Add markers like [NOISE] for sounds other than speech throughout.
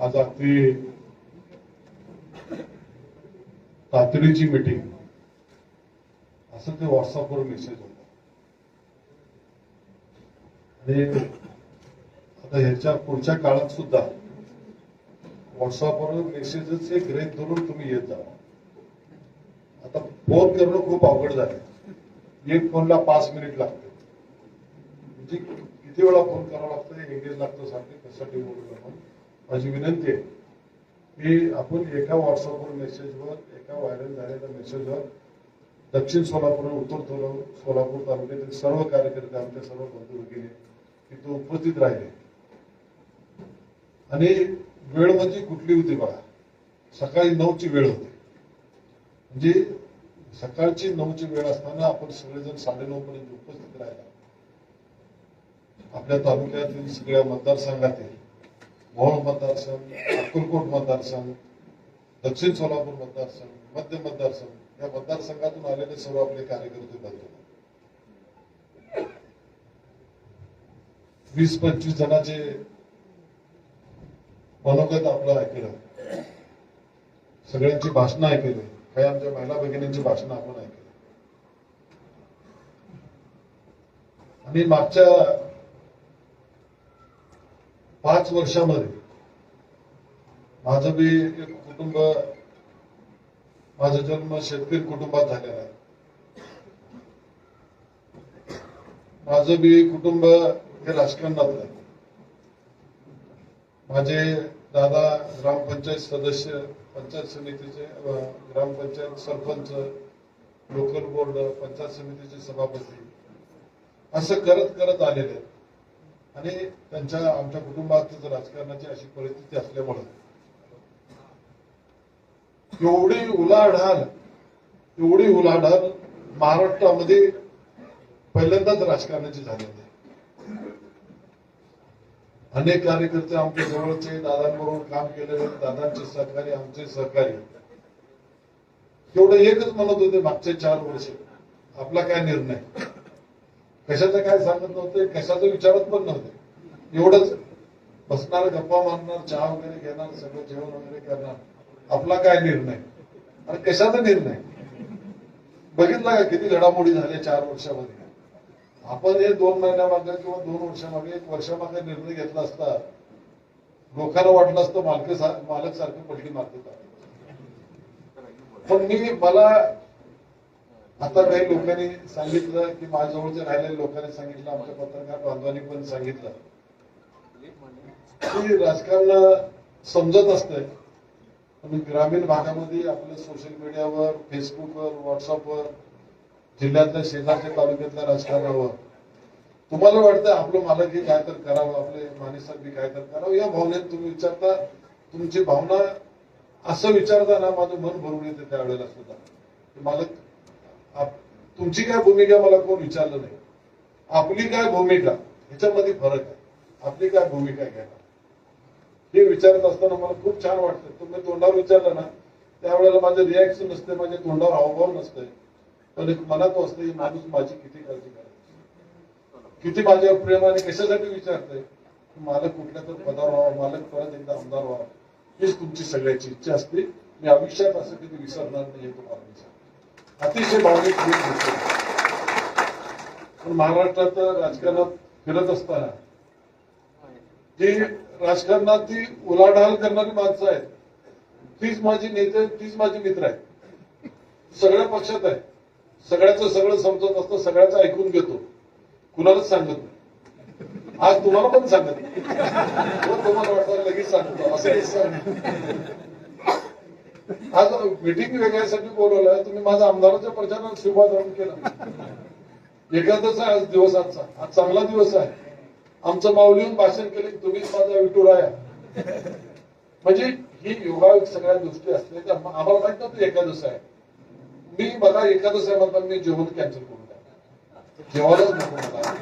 आज आपली तातडीची मीटिंग असं ते व्हॉट्सअपवर मेसेज होता. आणि आता ह्याच्या पुढच्या काळात सुद्धा व्हॉट्सअपवर मेसेजच एक रेत धरून तुम्ही येत जा. आता फोन करणं खूप अवघड झालं एक फोनला पाच मिनिट लागते. म्हणजे किती वेळा फोन करावा लागतं एंगेज लागतो सारखे कशासाठी बोलू आपण. माझी विनंती आहे की आपण एका व्हॉट्सअपवर मेसेजवर एका व्हायरल झालेल्या मेसेजवर दक्षिण सोलापूर उत्तर सोलापूर तालुक्यातील सर्व कार्यकर्ते आमच्या सर्व बंधू भगिनी तिथं उपस्थित राहिले. आणि वेळ म्हणजे कुठली होती बघा सकाळी नऊची वेळ होती. म्हणजे सकाळची नऊची वेळ असताना आपण सगळेजण साडेनऊ पर्यंत उपस्थित राहिला. आपल्या तालुक्यातील सगळ्या मतदारसंघातील मोहोळ मतदारसंघ अक्कलकोट मतदारसंघ दक्षिण सोलापूर मतदारसंघ मध्य मतदारसंघ या मतदारसंघातून आलेले सर्व आपले कार्यकर्ते बंधू. वीस पंचवीस जणांचे मनोगत आपलं ऐकलं. सगळ्यांची भाषणं ऐकली. काही आमच्या महिला भगिनींची भाषणं आपण ऐकली. आणि मागच्या पाच वर्षामध्ये. माझं बी एक कुटुंब माझा जन्म शेतकरी कुटुंबात झालेला आहे. माझं बी कुटुंब हे राजकारणातलं आहे. माझे दादा ग्रामपंचायत सदस्य पंचायत समितीचे ग्रामपंचायत सरपंच लोकल बोर्ड पंचायत समितीचे सभापती असं करत करत आलेले आहेत. आणि त्यांच्या आमच्या कुटुंबात राजकारणाची अशी परिस्थिती असल्यामुळं एवढी उलाढाल एवढी उलाढाल महाराष्ट्रामध्ये पहिल्यांदाच राजकारणाची झाली होती. अनेक कार्यकर्ते आमच्या जवळचे दादांबरोबर काम केलेले दादांचे सहकारी आमचे सहकारी. एवढं एकच म्हणत होते मागचे चार वर्ष. आपला काय निर्णय? कशाचं काय सांगत नव्हते कशाचं विचारत पण नव्हते. एवढंच बसणार गप्पा मारणार चहा वगैरे घेणार सगळं जेवण वगैरे करणार. आपला काय निर्णय? आणि कशाचा निर्णय? बघितला का किती घडामोडी झाल्या चार वर्षामध्ये? आपण हे दोन महिन्यामागे किंवा दोन वर्षामागे एक वर्षामागे निर्णय घेतला असता लोकांना वाटलं असतं मालक मालक सारखं मारते पण मी मला आता काही लोकांनी सांगितलं की माझ्याजवळच्या राहिलेल्या लोकांनी सांगितलं आमच्या पत्रकार बांधवांनी पण सांगितलं. की राजकारण समजत असतंय. पण ग्रामीण भागामध्ये आपलं सोशल मीडियावर फेसबुकवर व्हॉट्सअपवर जिल्ह्यातल्या शेजारच्या तालुक्यातल्या राजकारणावर. तुम्हाला वाटतं आपलं मालक हे काय तर करावं आपले मानेसाहेब काय तर करावं? या भावनेत तुम्ही विचारता तुमची भावना असं विचारताना माझं मन भरून येते त्यावेळेला सुद्धा. मालक तुमची काय भूमिका मला कोण विचारलं नाही. आपली काय भूमिका? ह्याच्यामध्ये फरक आहे. आपली काय भूमिका घ्यायला हे विचारत असताना मला खूप छान वाटतं. तुम्ही तोंडावर विचारलं ना त्यावेळेला माझं रिॲक्शन नसते माझ्या तोंडावर हावभाव नसते पण एक मनात असतं ही माणूस माझी किती काळजी करायची किती माझ्यावर प्रेमाने कशासाठी विचारतंय? मालक कुठल्या तर पदावर व्हावा मालक परत एकदा आमदार व्हावा. हीच तुमची सगळ्याची इच्छा असते. मी आयुष्यात असं कधी विसरणार नाही हे तुम्हाला अतिशय भावनिक गोष्ट पण महाराष्ट्रात राजकारणात फिरत असताना जी राजकारणात ती उलाढाल करणारी माणसं आहेत तीच माझी नेते तीच माझी मित्र आहेत. सगळ्या पक्षात आहे सगळ्याचं सगळं समजत असतं सगळ्याचं ऐकून घेतो. कुणालाच सांगत नाही. आज तुम्हाला पण सांगत तुम्हाला वाटतं लगेच सांगतो असं सांग आज मिटिंग वेगळ्यासाठी बोलवलं तुम्ही माझा आमदाराच्या प्रचारात शुभारंभ केला. एखादच आहे आज दिवस आजचा. आज चांगला दिवस आहे. आमचं माऊलीहून भाषण केले तुम्हीच माझा विटूर आहे म्हणजे ही योगायोग सगळ्या गोष्टी असल्या त्या आम्हाला माहीत नव्हतं एकादश आहे. मी बघा एकादश आहे म्हणतात मी जेवण कॅन्सल करून द्या जेवायलाच नको मला.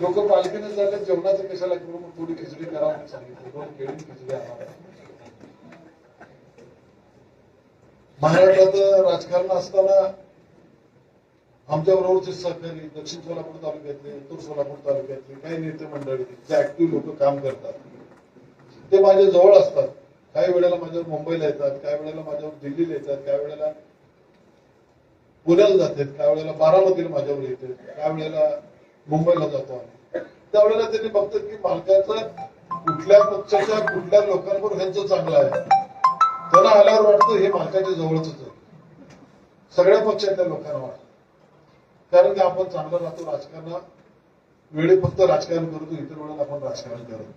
लोक पालखीने झाले जेवणाचं कशाला करून थोडी खिचडी करा सांगितलं. दोन केळी खिचडी आणा. महाराष्ट्रात राजकारण असताना आमच्या बरोबरचे सहकारी दक्षिण सोलापूर तालुक्यातले उत्तर सोलापूर तालुक्यातले काही नेते मंडळी जे ऍक्टिव्ह लोक काम करतात. ते माझ्या जवळ असतात. काही वेळेला माझ्यावर मुंबईला येतात काही वेळेला माझ्यावर दिल्लीला येतात काही वेळेला पुण्याला जातात काही वेळेला बारामतीला माझ्यावर येतात काही वेळेला मुंबईला जातो आम्ही. त्यावेळेला त्यांनी बघतात की मालकाचं कुठल्या पक्षाच्या कुठल्या लोकांवर ह्यांचं चांगलं आहे. मला आल्यावर वाटतं हे मालकाच्या जवळच होत? सगळ्या पक्षातल्या लोकांना वाटत. कारण की आपण चांगलं राहतो राजकारणा वेळी फक्त राजकारण करतो इतर वेळेला आपण राजकारण करतो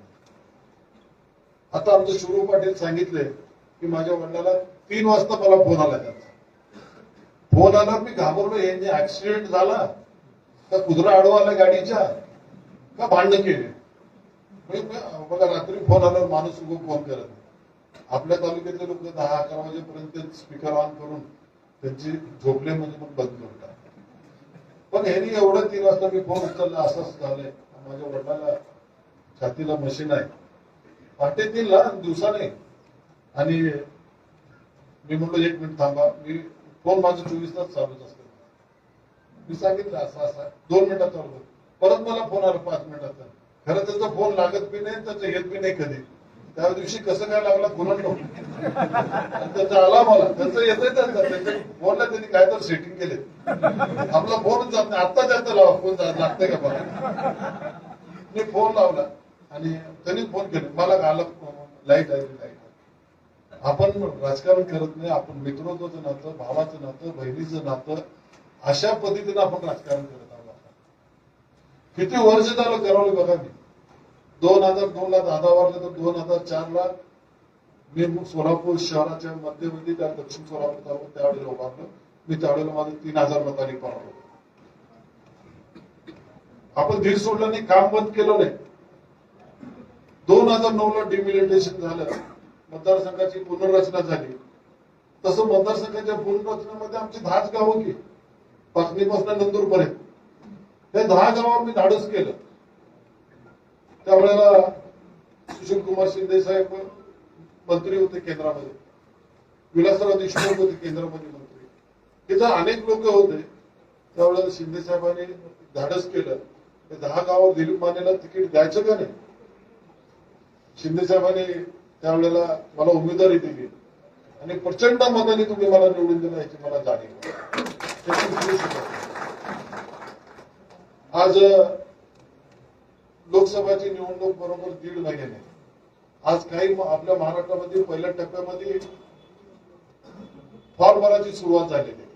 आता आमचं शिवरू पाटील सांगितले की माझ्या वडिलाला तीन वाजता मला फोन आला त्याचा. फोन आला मी घाबरलो यांनी ऍक्सिडेंट झाला. का कुदरा आडवा आला गाडीच्या? का भांडण केले? म्हणजे बघा रात्री फोन आल्यावर माणूस उभं फोन करत नाही. आपल्या तालुक्यातले लोक दहा अकरा वाजेपर्यंत स्पीकर ऑन करून त्यांची झोपले म्हणजे मग बंद करून टाकतात. पण ह्यांनी एवढं तीन वाजता मी फोन उचलला असंच झालंय. माझ्या वडिलाला छातीला मशीन आहे. पहाटे तीनला दिवसा नाही आणि मी म्हणलो एक मिनिट थांबा मी फोन माझं चोवीस तास चालूच असतो. मी सांगितलं असं असं. दोन मिनिटात चालू परत मला फोन आला पाच मिनिटात. खरं त्याचा फोन लागत बी नाही त्याचं येत बी नाही कधी. त्या दिवशी कसं काय लागला कुणाला आणि त्याचा आला. मला त्याचं येत त्यांचा त्याच्या फोनला त्यांनी काय तर सेटिंग केले आपला फोनच जात नाही. आत्ता जास्त लावा फोन लागतंय का मला मी फोन लावला आणि त्यांनी फोन केला. मला आलं लाइट आहे लाइट आपण राजकारण करत नाही. आपण मित्रत्वाचं नातं भावाचं नातं बहिणीचं नातं अशा पद्धतीनं आपण राजकारण करत आहोत. किती वर्ष झालं करावं बघा मी. दोन हजार दोन ला दादा वारले तर दोन हजार चार ला मी सोलापूर शहराच्या मध्यमध्ये त्या दक्षिण सोलापूर तालुक्यात त्यावेळेला उभारलं. मी त्यावेळेला माझं तीन हजार मतांनी पाहतो आपण धीर सोडलं नाही काम बंद केलं नाही. दोन हजार नऊ ला डिमिलिटेशन झालं. मतदारसंघाची पुनर्रचना झाली. तसं मतदारसंघाच्या पुनर्रचनेमध्ये आमची दहाच गावं की पाचणीपासून नंदूरपर्यंत हे त्या दहा गावं मी धाडस केलं. त्यावेळेला सुशील कुमार शिंदे साहेब मंत्री होते केंद्रामध्ये. विलासराव देशमुख होते केंद्रामध्ये मंत्री. तिथं अनेक लोक होते त्यावेळेला शिंदे साहेबांनी धाडस केलं. ते दहा गावात दिलीप मानेला तिकीट द्यायचं का नाही? शिंदे साहेबांनी त्यावेळेला मला उमेदवारी दिली. आणि प्रचंड मताने तुम्ही मला निवडून दिलं याची मला जाणीव आज लोकसभाची निवडणूक बरोबर दीड महिन्याने. आज काही आपल्या महाराष्ट्रामध्ये पहिल्या टप्प्यामध्ये फॉर्म भराची सुरुवात झालेली आहे.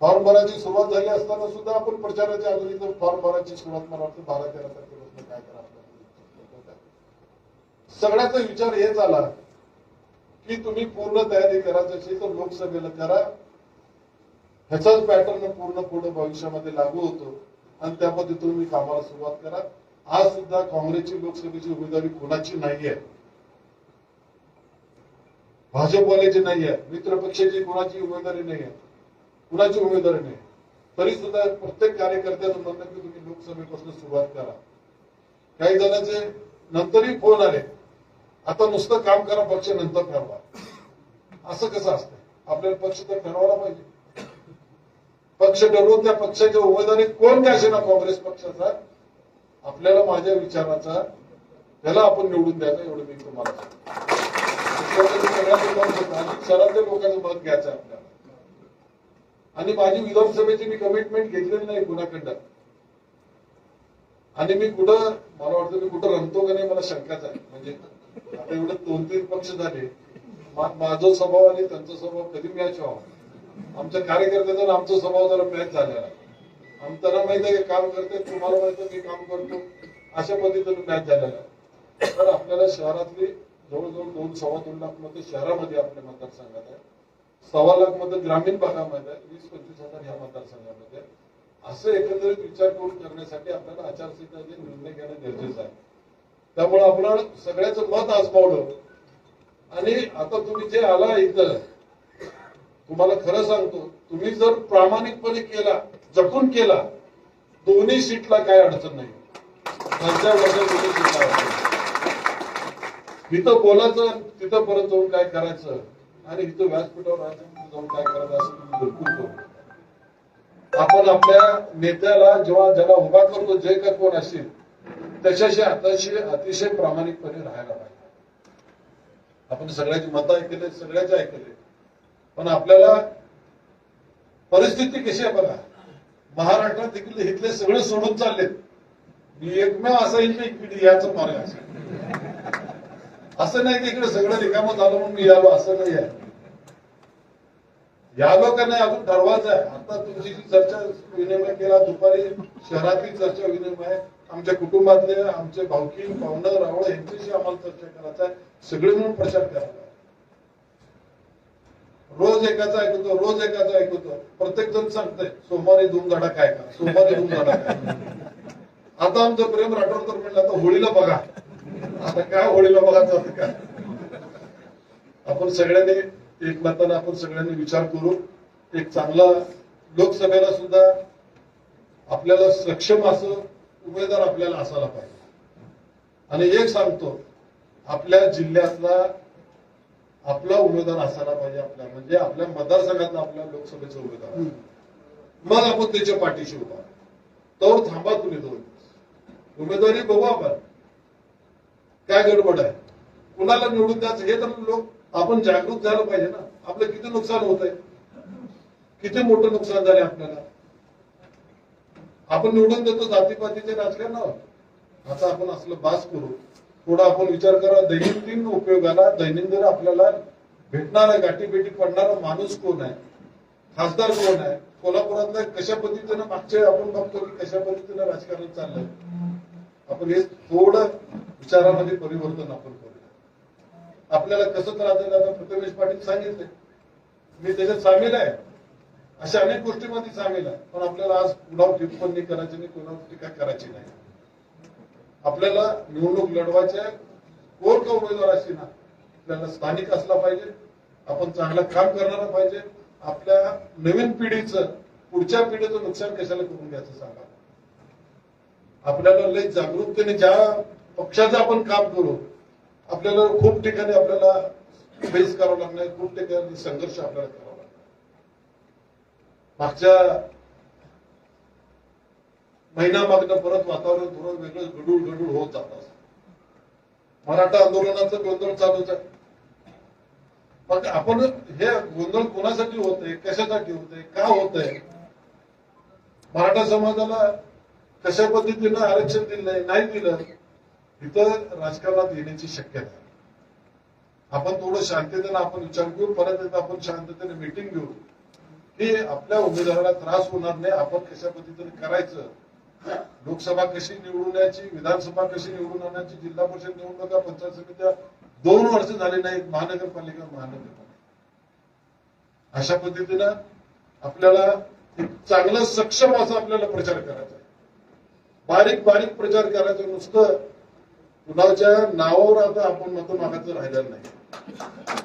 फॉर्म भराची सुरुवात झाली असताना सुद्धा आपण प्रचाराच्या अगोदर फॉर्म भराची सुरुवात मला वाटतं बारा तेरा तारखेपासून काय करा सगळ्याचा विचार हेच आला की तुम्ही पूर्ण तयारी करा जशी तर लोकसभेला करा. ह्याचाच पॅटर्न पूर्ण पुढे भविष्यामध्ये लागू होतो. आणि त्या पद्धतीने तुम्ही कामाला सुरुवात करा. आज सुद्धा काँग्रेसची लोकसभेची उमेदवारी कोणाची नाहीये? भाजपवाल्याची नाहीये. मित्र पक्षाची कोणाची उमेदवारी नाहीये? कुणाची उमेदवारी नाही तरी सुद्धा प्रत्येक कार्यकर्त्याचं म्हणणं की तुम्ही लोकसभेपासून सुरुवात करा. काही जणांचे नंतरही फोन आले. आता नुसतं काम करा पक्ष नंतर ठरवा. असं कसं असतं आपल्याला पक्ष तर ठरवायला पाहिजे. पक्ष ठरवून त्या पक्षाच्या उमेदवारी कोण काय ना काँग्रेस पक्षाचा? आपल्याला माझ्या विचाराचा त्याला आपण निवडून द्यायचं एवढं मी तुम्हाला सांगतो. लोकांचं मत घ्यायचं आपल्याला. आणि माझी विधानसभेची मी कमिटमेंट घेतलेली नाही कुणाकडं आणि मी कुठं मला वाटतं मी कुठं रमतो का नाही मला शंकाच आहे. म्हणजे आता एवढं दोन तीन पक्ष झाले. माझा स्वभाव आणि त्यांचा स्वभाव कधी मॅच व्हावा? आमच्या कार्यकर्त्याचा आणि आमचा स्वभाव जरा मॅच झालेला आहे. माहीत आहे काम करते तुम्हाला माहीत आहे मी काम करतो. अशा पद्धतीने मॅच झालेला आहे. तर आपल्याला शहरातली जवळजवळ दोन सव्वा दोन लाख मतं शहरामध्ये आपल्या मतदारसंघात आहे सव्वा लाख मतं ग्रामीण भागामध्ये आहे, वीस पंचवीस हजार ह्या मतदारसंघामध्ये असं एकंदरीत विचार करून करण्यासाठी आपल्याला आचारसंहितेचे निर्णय घेणं गरजेचं आहे. त्यामुळे आपण सगळ्याचं मत आजमावलं आणि आता तुम्ही जे आला इथं तुम्हाला खरं सांगतो तुम्ही जर प्रामाणिकपणे केला जपून केला दोन्ही सीटला काय अडचण नाही. तिथं बोलायचं तिथं परत जाऊन काय करायचं आणि इथं व्यासपीठावर राहायचं जाऊन काय करायचं असं तुम्ही बिलकुल करू आपण आपल्या नेत्याला जेव्हा ज्याला उभा करतो जे का कोण असेल त्याच्याशी अतिशय अतिशय प्रामाणिकपणे राहायला पाहिजे. आपण सगळ्याची मतं ऐकले सगळ्याचे ऐकले. पण आपल्याला परिस्थिती कशी आहे बघा. महाराष्ट्रात देखील इथले सगळे सोडून चाललेत. मी एकमेव असं येईल की इकडे याचं मार्ग असेल असं नाही की इकडे सगळं रिकामं झालं म्हणून मी यालो असं नाही आहे. या लोकांना नाही अजून ठरवायचं आहे. आता तुमची जी चर्चा विनिमय केला दुपारी शहरातील चर्चा विनिमय आमच्या कुटुंबातले आमचे भावकी पाहुणं रावळ यांच्याशी आम्हाला चर्चा करायचा आहे. सगळे मिळून प्रचार करायचा रोज एकाचा ऐकतो रोज एकाचा ऐकतो. प्रत्येक जण सांगतोय सोमवारी दोन काय का? सोमवारी दोन काय? आता आमचं प्रेम राठोड तर म्हणलं आता होळीला बघा. आता काय होळीला बघायचं आता काय आपण सगळ्यांनी एकमतानं आपण सगळ्यांनी विचार करू. एक चांगला लोकसभेला सुद्धा आपल्याला सक्षम असं उमेदवार आपल्याला असायला पाहिजे. आणि एक सांगतो आपल्या जिल्ह्यातला आपला उमेदवार असायला पाहिजे आपल्या म्हणजे आपल्या मतदारसंघातला आपल्या लोकसभेचा उमेदवार. मग आपण त्याच्या पाठीशी उभा तो थांबा तुम्ही दोन. उमेदवारी बघू आपण. काय गडबड आहे? कुणाला निवडून द्यायचं हे तर लोक आपण जागृत झालं पाहिजे ना. आपलं किती नुकसान होत आहे किती मोठं नुकसान झाले आपल्याला? आपण निवडून देतो जातीपातीचे राजकारण आता आपण असलं बास करू. थोडा आपण विचार करा दैनंदिन उपयोगाला दैनंदिन आपल्याला भेटणारा गाठीभेटी पडणारा माणूस कोण आहे? खासदार कोण आहे? कोल्हापुरातला कशा पद्धतीनं मागचे आपण बघतो की कशा पद्धतीनं राजकारण चाललंय? आपण हे थोडं विचारामध्ये परिवर्तन आपण करूया. आपल्याला कसं त्रास आता प्रथमेश पाटील सांगितले. मी त्याच्यात सामील आहे. अशा अनेक गोष्टीमध्ये सामील आहे. पण आपल्याला आज कुणावर टिप्पणी करायची नाही कुणावर टीका करायची नाही. आपल्याला निवडणूक लढवायची आहे. कोण का उमेदवार अशी ना? आपल्याला स्थानिक असला पाहिजे. आपण चांगलं काम करणारा पाहिजे. आपल्या नवीन पिढीचं पुढच्या पिढीचं नुकसान कशाला करून घ्यायचं सांगा? आपल्याला लय जागरूकतेने ज्या पक्षाचं आपण काम करू आपल्याला खूप ठिकाणी आपल्याला फेस करावं लागणार खूप ठिकाणी संघर्ष आपल्याला करावा लागणार. मागच्या महिना मागणं परत वातावरण थोडं वेगळं गडूळ गडूळ होत जात मराठा आंदोलनाचं गोंधळ चालूच आहे. मग आपण हे गोंधळ कोणासाठी होतंय कशासाठी होतंय का होतंय मराठा समाजाला कशा पद्धतीनं आरक्षण दिलं नाही दिलं इथं राजकारणात येण्याची शक्यता आपण थोडं शांततेनं आपण विचार करू परत एकदा आपण शांततेने मिटिंग घेऊ. की आपल्या उमेदवाराला त्रास होणार नाही. आपण कशा पद्धतीने करायचं लोकसभा कशी निवडून यायची विधानसभा कशी निवडून आणायची जिल्हा परिषद निवडणुका पंचायत समित्या दोन वर्ष झाले नाहीत महानगरपालिका महानगरपालिका. अशा पद्धतीनं आपल्याला एक चांगलं सक्षम असा आपल्याला प्रचार करायचा आहे. बारीक बारीक प्रचार करायचा नुसतं कुणाच्या नावावर आता आपण मतं मागायचं राहिलेलं नाही.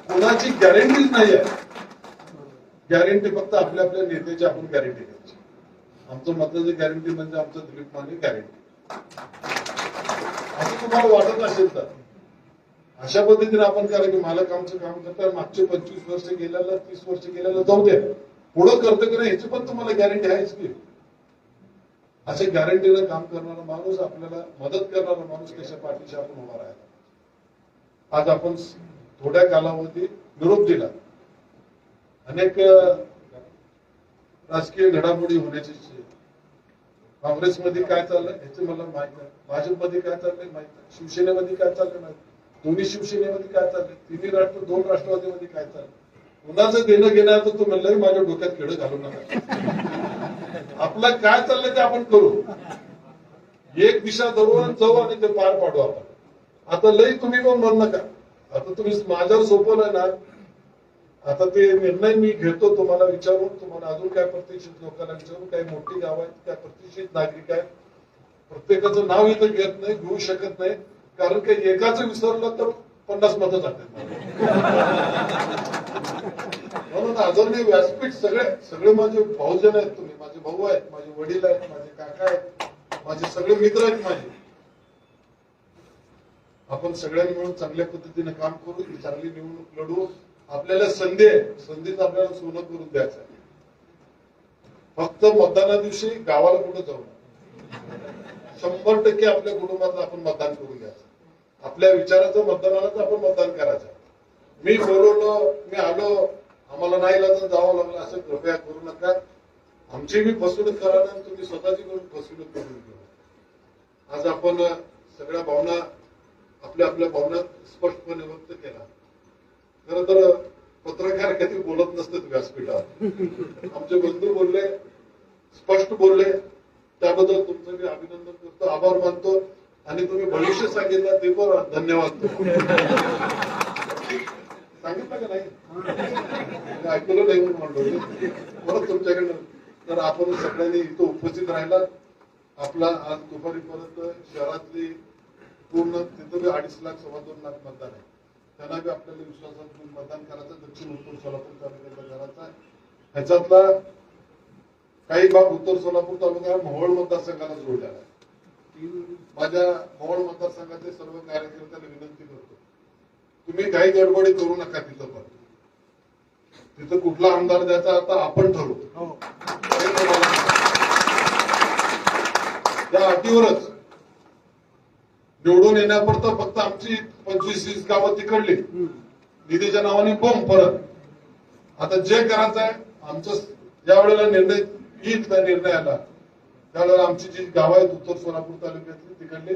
कुणाची गॅरंटीच नाही आहे. गॅरंटी फक्त आपल्या आपल्या नेत्याची आपण गॅरंटी घ्यायची आमचं मतदाची गॅरंटी म्हणजे आमचं दिलीप माने गॅरंटी असं तुम्हाला वाटत असेल तर. अशा पद्धतीने आपण करा की मालक आमचं काम करतात मागचे पंचवीस वर्ष गेल्याला तीस वर्ष गेल्याला जाऊ द्या. पुढं करतं की नाही ह्याची पण तुम्हाला गॅरंटी आहेच की. असे गॅरंटीनं काम करणारा माणूस आपल्याला मदत करणारा माणूस कशा पाठीशी आपण उभा आहे आज आपण थोड्या कालावधी निरोप दिला. अनेक राजकीय घडामोडी होण्याची काँग्रेसमध्ये काय चाललंय ह्याचं मला माहीत आहे भाजपमध्ये काय चाललंय माहीत आहे शिवसेनेमध्ये काय चाललंय माहीत दोन्ही शिवसेनेमध्ये काय चाललंय? तिन्ही राष्ट्र दोन राष्ट्रवादीमध्ये काय चाललंय? कुणाचं देणं घेणं तर तो म्हणलं माझ्या डोक्यात खेळ घालू नका. आपलं काय चाललंय ते आपण करू. एक दिशा धरून जाऊ आणि ते पार पाडू आपण. आता लई तुम्ही पण म्हण नका. आता तुम्ही माझ्यावर सोपवलं ना. आता ते निर्णय मी घेतो तुम्हाला विचारून तुम्हाला अजून काय प्रतिष्ठित लोकांना विचारून काही मोठी गाव आहेत काय प्रतिष्ठित नागरिक आहेत. प्रत्येकाचं नाव इथं घेत नाही घेऊ शकत नाही. कारण काही एकाच विसरलं तर पन्नास मतं जातात. म्हणून आदरणीय व्यासपीठ सगळे सगळे माझे भाऊजन आहेत तुम्ही माझे भाऊ आहेत माझे वडील आहेत माझे काका आहेत माझे सगळे मित्र आहेत माझे. आपण सगळ्यांनी मिळून चांगल्या पद्धतीने काम करू चांगली निवडणूक लढवू आपल्याला संधी आहे. संधीच आपल्याला सोनं करून द्यायचं आहे. फक्त मतदाना दिवशी गावाला कुठं जाऊ शंभर टक्के आपल्या कुटुंबाचं आपण मतदान करून घ्यायचं. आपल्या विचाराचं मतदानालाच आपण मतदान करायचं. मी बोलवलं मी आलो आम्हाला नाही लागलं जावं लागलं असं कृपया करू नका. आमची मी फसवणूक करा ना तुम्ही स्वतःची करून फसवणूक करून घेऊ आज आपण सगळ्या भावना आपल्या आपल्या भावना स्पष्टपणे व्यक्त केला खर तर पत्रकार कधी बोलत नसतात व्यासपीठात. आमचे बंधू बोलले स्पष्ट बोलले. त्याबद्दल तुमचं मी अभिनंदन करतो आभार मानतो. आणि तुम्ही भविष्य सांगितलं ते पण धन्यवाद. सांगितलं का नाही? ऐकलं नाही म्हणून म्हणलो. परत तुमच्याकडनं तर आपण सगळ्यांनी इथं उपस्थित राहिला आपला आज दुपारी परत शहरातली पूर्ण तिथं बी अडीच लाख सव्वा दोन लाख मतदान आहे. त्यांना बी आपल्याला विश्वासात मतदान करायचं दक्षिण उत्तर सोलापूर तालुक्यातला करायचा ह्याच्यातला काही भाग उत्तर सोलापूर तालुका मोहोळ मतदारसंघाला जोडलेला आहे. माझ्या मोहोळ मतदारसंघाचे सर्व कार्यकर्त्यांना विनंती करतो. तुम्ही काही गडबडी करू नका तिथं पण. तिथं कुठला आमदार द्यायचा आता आपण ठरवू. हे. त्या अटीवरच निवडून येण्यापुरतं फक्त आमची पंचवीस वीस गावं तिकडली. निधीच्या नावाने बोंब परत. आता जे करायचं आहे आमचं ज्या वेळेला निर्णय येईल त्या निर्णयाला. त्यावेळेला आमची जी गावं आहेत उत्तर सोलापूर तालुक्यातली तिकडले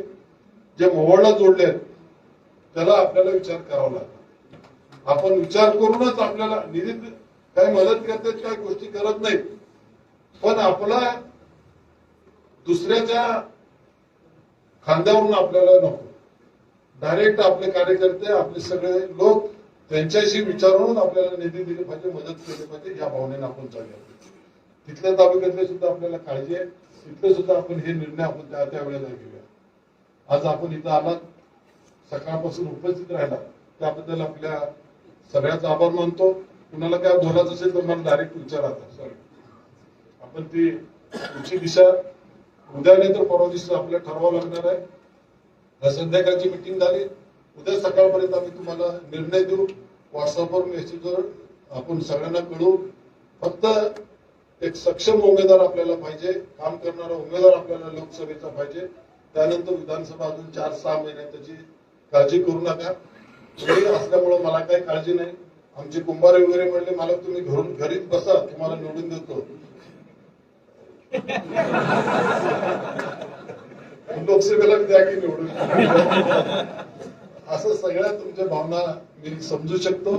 जे मोहोळला जोडले आहेत त्याला आपल्याला विचार करावा लागतो आपण विचार करूनच आपल्याला निधी काही मदत करतात काही गोष्टी करत नाहीत. पण आपला दुसऱ्याच्या खांद्यावरून आपल्याला नको. डायरेक्ट आपले कार्यकर्ते आपले सगळे लोक त्यांच्याशी विचारून आपल्याला निधी दिले पाहिजे मदत केली पाहिजे या भावनेने आपण चालूया तिथल्या तालुक्यातले सुद्धा आपल्याला काळजी आहे. तिथले सुद्धा आपण हे निर्णय आपण त्या त्या वेळेला घेऊया. आज आपण इथं आलात. सकाळपासून उपस्थित राहिला त्याबद्दल आपल्या सगळ्याचा आभार मानतो. कुणाला काय बोलायचं असेल तर मला डायरेक्ट विचारा सॉरी आपण ती पुढची दिशा उद्या नाही तर परवा दिवशी आपल्याला ठरवावं लागणार आहे. संध्याकाळची मिटिंग झाली. उद्या सकाळपर्यंत आम्ही तुम्हाला निर्णय देऊ. व्हॉट्सअपवर मेसेजवर आपण सगळ्यांना कळू फक्त एक सक्षम उमेदवार आपल्याला पाहिजे. काम करणारा उमेदवार आपल्याला लोकसभेचा पाहिजे. त्यानंतर विधानसभा अजून चार सहा महिन्यात त्याची काळजी करू नका. तुम्ही असल्यामुळे मला काही काळजी नाही. आमचे कुंभारे वगैरे म्हणले मला तुम्ही घरून घरीच बसा. तुम्हाला निवडून देतो. [LAUGHS] लोकसभेला द्या की निवडून असं सगळ्या तुमच्या भावना मी समजू शकतो.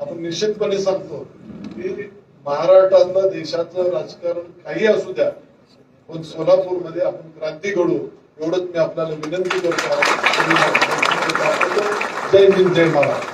आपण निश्चितपणे सांगतो की महाराष्ट्रातलं देशाचं राजकारण काही असू द्या पण सोलापूरमध्ये आपण क्रांती घडू एवढंच मी आपल्याला विनंती करतो. जय हिंद जय महाराष्ट्र.